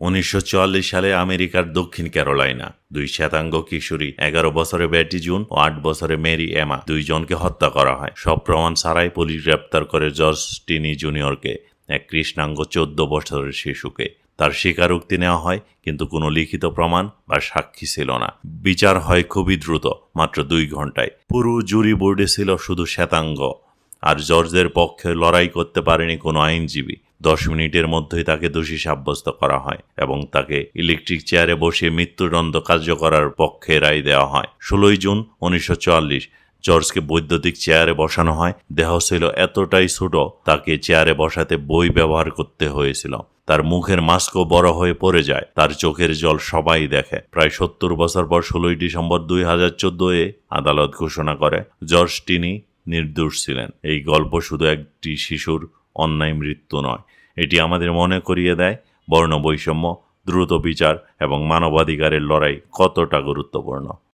উনিশশো চুয়াল্লিশ সালে আমেরিকার দক্ষিণ ক্যারোলাইনা। দুই শ্বেতাঙ্গ কিশোরী, এগারো বছরে ব্যাটি জুন ও আট বছরে মেরি এমা দুইজনকে হত্যা করা হয়। সব প্রমাণ ছাড়াই পুলিশ গ্রেপ্তার করে জর্জ টিনি জুনিয়রকে, এক কৃষ্ণাঙ্গ চোদ্দ বছরের শিশুকে। তার স্বীকারোক্তি নেওয়া হয়, কিন্তু কোনো লিখিত প্রমাণ বা সাক্ষী ছিল না। বিচার হয় খুবই দ্রুত, মাত্র দুই ঘন্টায় পুরো জুরি বোর্ডে ছিল শুধু শ্বেতাঙ্গ, আর জর্জের পক্ষে লড়াই করতে পারেনি কোনো আইনজীবী। দশ মিনিটের মধ্যেই তাকে দোষী সাব্যস্ত করা হয় এবং তাকে ইলেকট্রিক চেয়ারে বসিয়ে মৃত্যুদণ্ড কার্যকরার পক্ষে রায় দেওয়া হয়। ষোলোই জুন, উনিশশো চুয়াল্লিশ, জর্জকে বৈদ্যুতিক চেয়ারে বসানো হয়। দেহ ছিল এতটাই ছোট, তাকে চেয়ারে বসাতে বই ব্যবহার করতে হয়েছিল। তার মুখের মাস্কও বড় হয়ে পড়ে যায়, তার চোখের জল সবাই দেখে। প্রায় সত্তর বছর পর ষোলোই ডিসেম্বর দুই হাজার চোদ্দোয় আদালত ঘোষণা করে, জর্জ টিনি নির্দোষ ছিলেন। এই গল্প শুধু একটি শিশুর অন্যায় মৃত্যু নয়। এটি আমাদের মনে করিয়ে দেয় বর্ণ বৈষম্য দ্রুত বিচার এবং মানবাধিকারের লড়াই কতটা গুরুত্বপূর্ণ।